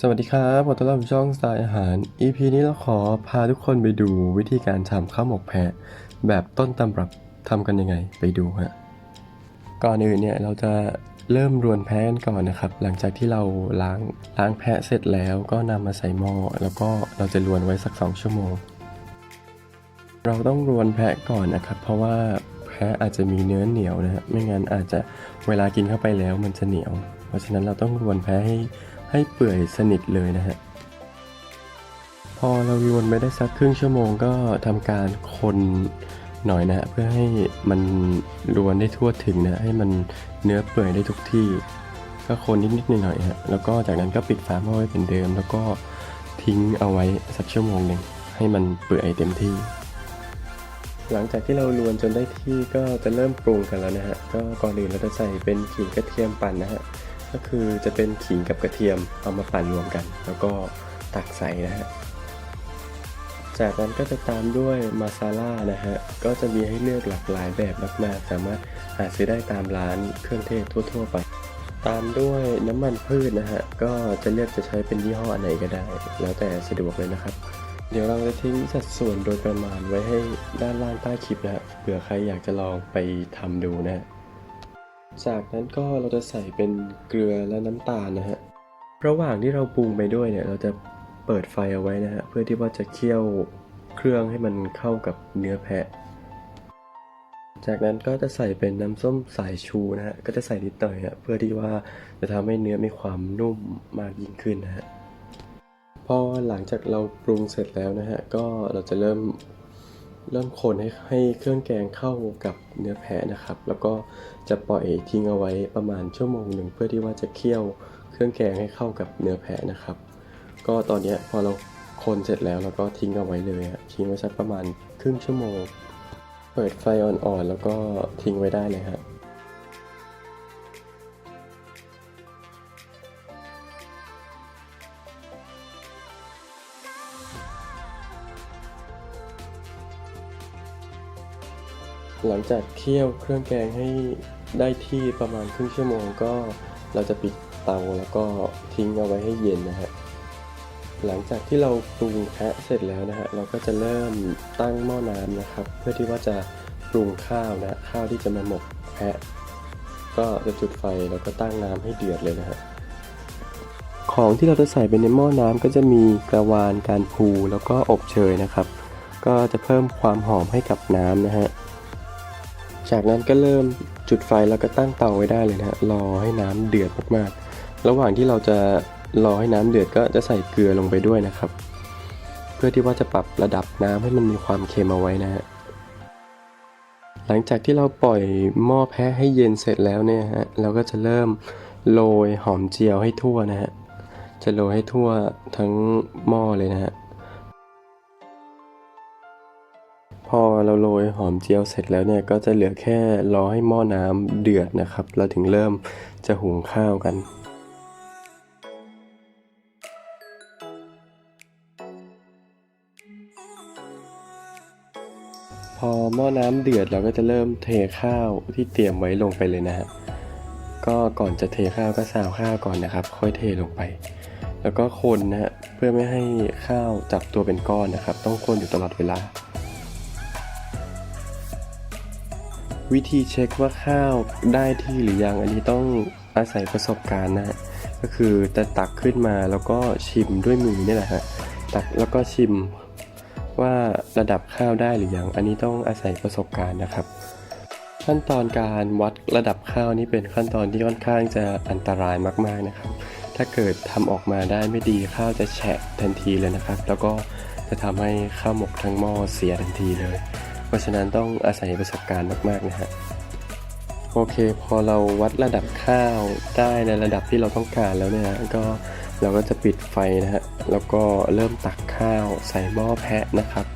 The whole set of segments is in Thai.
สวัสดีครับขอต้อนรับสู่ช่องสไตล์อาหาร EP นี้เราขอพาทุกคนไปดูวิธีการทำข้าวหมกแพะแบบต้นตำรับทำกันยังไงไปดูฮะ ก่อนอื่นเนี่ยเราจะเริ่มรวนแพะกันก่อนนะครับ หลังจากที่เราล้างล้างแพะเสร็จแล้วก็นำมาใส่หม้อแล้วก็เราจะรวนไว้สัก 2 ชั่วโมง เราต้องรวนแพะก่อนนะครับ เพราะว่าแพะอาจจะมีเนื้อเหนียวนะฮะไม่งั้นอาจจะเวลากินเข้าไปแล้วมันจะเหนียว เพราะฉะนั้นเราต้องรวนแพะให้ ให้เปื่อยสนิทเลยนะฮะ พอเรารวนไปได้สักครึ่งชั่วโมงก็ทำการคนหน่อยนะฮะเพื่อให้มันรวนได้ทั่วถึงนะให้มันเนื้อเปื่อยได้ทุกที่ ก็คนนิดๆหน่อยๆฮะแล้วก็จากนั้นก็ปิดฝาหม้อไว้เป็นเดิม แล้วก็ทิ้งเอาไว้สักชั่วโมงหนึ่งให้มันเปื่อยเต็มที่ หลังจากที่เราลวนจนได้ที่ก็จะเริ่มปรุงกันแล้วนะฮะก็ก่อนอื่นเราจะใส่เป็นขิงกระเทียมปั่นนะฮะ ก็คือจะเป็นขิงกับกระเทียมเอามาปั่นรวมกัน แล้วก็ตักใส่นะฮะจากนั้นก็จะตามด้วยมาซาล่านะฮะ ก็จะมีให้เลือกหลากหลายแบบมากๆ สามารถหาซื้อได้ตามร้านเครื่องเทศทั่ว ๆ ไป ตามด้วยน้ำมันพืชนะฮะ ก็จะเลือกจะใช้เป็นยี่ห้ออันไหนก็ได้ แล้วแต่สะดวกเลยนะครับ เดี๋ยวเราจะทิ้งสัดส่วนโดยประมาณไว้ให้ด้านล่างใต้คลิปนะฮะเผื่อใครอยากจะลองไปทำดูนะฮะ จากนั้นก็เราจะใส่เป็นเกลือและน้ำตาลนะฮะ ระหว่างที่เราปรุงไปด้วยเนี่ย เราจะเปิดไฟเอาไว้นะฮะ เพื่อที่ว่าจะเคี่ยวเครื่องให้มันเข้ากับเนื้อแพะ จากนั้นก็จะใส่เป็นน้ำส้มสายชูนะฮะ ก็จะใส่นิดหน่อยฮะ เพื่อที่ว่าจะทำให้เนื้อมีความนุ่มมากยิ่งขึ้นนะฮะ พอหลังจากเราปรุงเสร็จแล้วนะฮะ ก็เราจะเริ่ม เริ่มคนให้ให้เครื่องแกงเข้ากับเนื้อแพะนะครับ แล้วก็จะปล่อยทิ้งเอาไว้ประมาณชั่วโมงหนึ่งเพื่อที่ว่าจะเคี่ยวเครื่องแกงให้เข้ากับเนื้อแพะนะครับ ก็ตอนนี้พอเราคนเสร็จแล้วเราก็ทิ้งเอาไว้เลยทิ้งไว้สักประมาณครึ่งชั่วโมง เปิดไฟอ่อนๆแล้วก็ทิ้งไว้ได้เลยครับ หลังจากเคี่ยวเครื่องแกงให้ได้ที่ประมาณครึ่งชั่วโมงก็เราจะปิดเตาแล้วก็ทิ้งเอาไว้ให้เย็นนะฮะหลังจากที่เราปรุงแพะเสร็จแล้วนะฮะเราก็จะเริ่มตั้งหม้อน้ำนะครับ เพื่อที่ว่าจะปรุงข้าวนะข้าวที่จะมาหมกแพะ ก็จะจุดไฟแล้วก็ตั้งน้ำให้เดือดเลยนะฮะของที่เราจะใส่ไปในหม้อน้ำก็จะมีกระวานการพูแล้วก็อบเชยนะครับ ก็จะเพิ่มความหอมให้กับน้ำนะฮะ จากนั้นก็เริ่มจุดไฟแล้วก็ตั้งเตาไว้ได้เลยนะฮะรอให้น้ำเดือดมากๆ ระหว่างที่เราจะรอให้น้ำเดือดก็จะใส่เกลือลงไปด้วยนะครับ เพื่อที่ว่าจะปรับระดับน้ำให้มันมีความเค็มเอาไว้นะฮะหลังจากที่เราปล่อยหม้อแพะให้เย็นเสร็จแล้วเนี่ยฮะเราก็จะเริ่มโรยหอมเจียวให้ทั่วนะฮะจะโรยให้ทั่วทั้งหม้อเลยนะฮะ เราโรยหอมเจียวเสร็จแล้วเนี่ยก็จะเหลือแค่รอให้หม้อน้ำเดือดนะครับเราถึงเริ่มจะหุงข้าวกันพอหม้อน้ำเดือดเราก็จะเริ่มเทข้าวที่เตรียมไว้ลงไปเลยนะฮะก็ก่อนจะเทข้าวก็ซาวข้าวก่อนนะครับ ค่อยเทลงไป แล้วก็คนนะฮะเพื่อไม่ให้ข้าวจับตัวเป็นก้อนนะครับ ต้องคนอยู่ตลอดเวลา วิธีเช็คว่าข้าวได้ที่หรือยังอันนี้ต้องอาศัยประสบการณ์นะฮะก็คือจะตักขึ้นมาแล้วก็ชิมด้วยมือนี่แหละฮะตักแล้วก็ชิมว่าระดับข้าวได้หรือยังอันนี้ต้องอาศัยประสบการณ์นะครับ ขั้นตอนการวัดระดับข้าวนี่เป็นขั้นตอนที่ค่อนข้างจะอันตรายมากๆนะครับ ถ้าเกิดทำออกมาได้ไม่ดีข้าวจะแฉะทันทีเลยนะครับ แล้วก็จะทำให้ข้าวหมกทั้งหม้อเสียทันทีเลย ราะฉะนั้นต้องอาศัยประสบการณ์มากๆนะฮะโอเค พอเราวัดระดับข้าวได้ในระดับที่เราต้องการแล้วเนี่ยก็เราก็จะปิดไฟนะฮะแล้วก็เริ่มตักข้าวใส่หม้อแพะนะครับ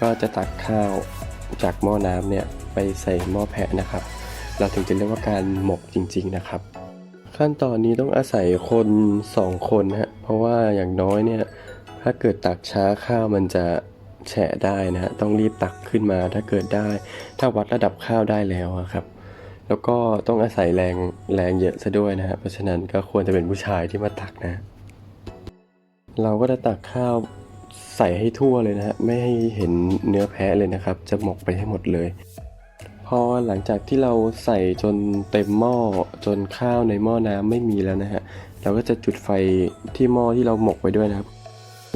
ก็จะตักข้าวจากหม้อน้ำเนี่ยไปใส่หม้อแพะนะครับ เราถึงจะเรียกว่าการหมกจริง ๆนะครับ ขั้นตอนนี้ต้องอาศัยคนสองคนนะฮะเพราะว่าอย่างน้อยเนี่ยถ้าเกิดตักช้าข้าวมันจะ แฉะได้นะฮะต้องรีบตักขึ้นมาถ้าเกิดได้ ถ้าวัดระดับข้าวได้แล้วครับ แล้วก็ต้องอาศัยแรงแรงเยอะซะด้วยนะฮะเพราะฉะนั้นก็ควรจะเป็นผู้ชายที่มาตักนะ เราก็จะตักข้าวใส่ให้ทั่วเลยนะฮะไม่ให้เห็นเนื้อแพะเลยนะครับ จะหมกไปให้หมดเลยพอหลังจากที่เราใส่จนเต็มหม้อจนข้าวในหม้อน้ำไม่มีแล้วนะฮะเราก็จะจุดไฟที่หม้อที่เราหมกไว้ด้วยนะครับ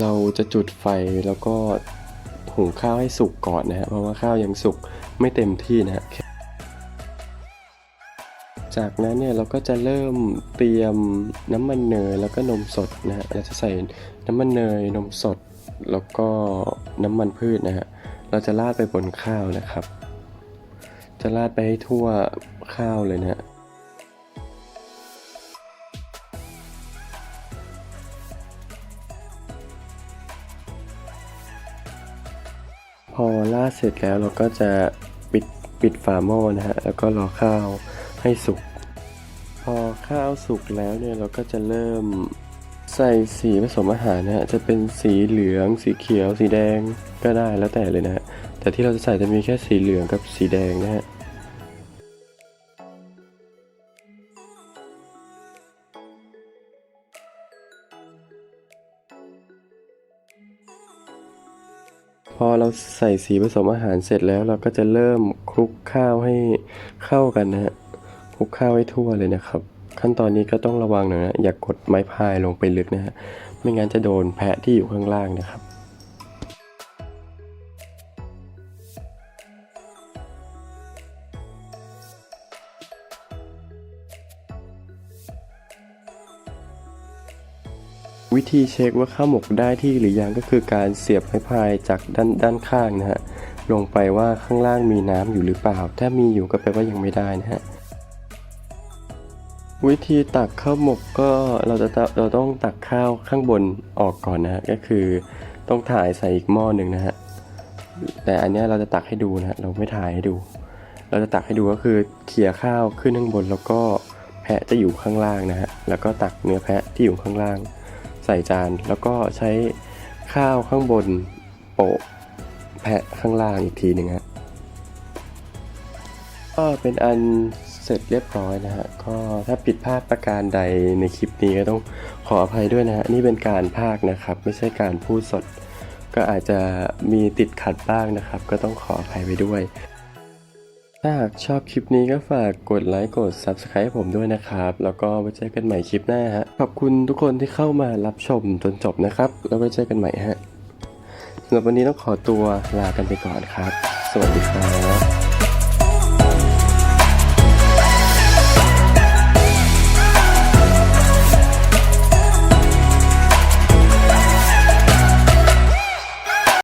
เราจะจุดไฟแล้วก็ หุงข้าวให้สุกก่อนนะฮะเพราะว่าข้าวยังสุกไม่เต็มที่นะฮะจากนั้นเนี่ยเราก็จะเริ่มเตรียมน้ำมันเนยแล้วก็นมสดนะฮะเราจะใส่น้ำมันเนยนมสด แล้วก็น้ำมันพืชนะฮะเราจะราดไปบนข้าวนะครับ จะราดไปให้ทั่วข้าวเลยนะฮะ พอราดเสร็จแล้วเราก็จะปิดปิดฝาหม้อนะฮะแล้วก็รอข้าวให้สุก พอข้าวสุกแล้วเนี่ยเราก็จะเริ่มใส่สีผสมอาหารนะฮะจะเป็นสีเหลืองสีเขียว สีแดงก็ได้แล้วแต่เลยนะฮะแต่ที่เราจะใส่จะมีแค่สีเหลืองกับสีแดงนะฮะ พอเราใส่สีผสมอาหารเสร็จแล้วเราก็จะเริ่มคลุกข้าวให้เข้ากันนะฮะคลุกข้าวให้ทั่วเลยนะครับ ขั้นตอนนี้ก็ต้องระวังหน่อยนะอย่ากกดไม้พายลงไปลึกนะฮะไม่งั้นจะโดนแพะที่อยู่ข้างล่างนะครับ วิธีเช็คว่าข้าวหมกได้ที่หรือยังก็คือการเสียบไม้พายจากด้านด้านข้างนะฮะลงไปว่าข้างล่างมีน้ำอยู่หรือเปล่า ถ้ามีอยู่ก็แปลว่ายังไม่ได้นะฮะวิธีตักข้าวหมกก็เราจะตเราต้องตักข้าวข้างบนออกก่อนนะฮะก็คือต้องถ่ายใส่อีกหม้อหนึ่งนะฮะแต่อันนี้เราจะตักให้ดูนะฮะเราไม่ถ่ายให้ดู เราจะตักให้ดูก็คือเขี่ยข้าวขึ้นข้างบนแล้วก็แพะจะอยู่ข้างล่างนะฮะแล้วก็ตักเนื้อแพะที่อยู่ข้างล่าง ใส่จาน แล้วก็ใช้ข้าวข้างบนโปะแพะข้างล่างอีกทีหนึ่งฮะก็เป็นอันเสร็จเรียบร้อยนะฮะ ก็ถ้าผิดพลาดประการใดในคลิปนี้ก็ต้องขออภัยด้วยนะฮะ นี่เป็นการพากนะครับ ไม่ใช่การพูดสด ก็อาจจะมีติดขัดบ้างนะครับ ก็ต้องขออภัยไว้ด้วย ถ้าหากชอบคลิปนี้ก็ฝากกดไลค์กด Subscribe ให้ผมด้วยนะครับ แล้วก็ไว้เจอกันใหม่คลิปหน้าฮะ ขอบคุณทุกคนที่เข้ามารับชมจนจบนะครับ แล้วไว้เจอกันใหม่ฮะสำหรับวันนี้ต้องขอตัวลากันไปก่อนครับ สวัสดีครับ